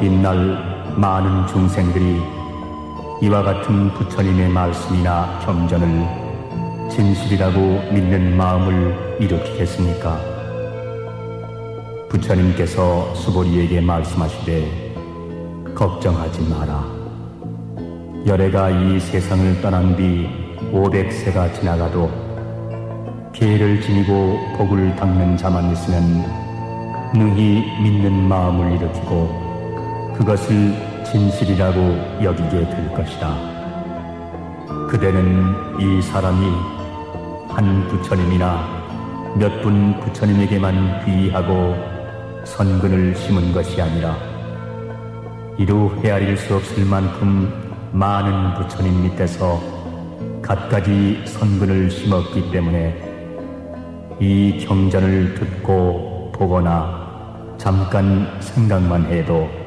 뒷날 많은 중생들이 이와 같은 부처님의 말씀이나 경전을 진실이라고 믿는 마음을 일으키겠습니까? 부처님께서 수보리에게 말씀하시되 걱정하지 마라. 열애가 이 세상을 떠난 뒤 500세가 지나가도 계를 지니고 복을 닦는 자만 있으면 능히 믿는 마음을 일으키고 그것을 진실이라고 여기게 될 것이다. 그대는 이 사람이 한 부처님이나 몇 분 부처님에게만 귀의하고 선근을 심은 것이 아니라 이루 헤아릴 수 없을 만큼 많은 부처님 밑에서 갖가지 선근을 심었기 때문에 이 경전을 듣고 보거나 잠깐 생각만 해도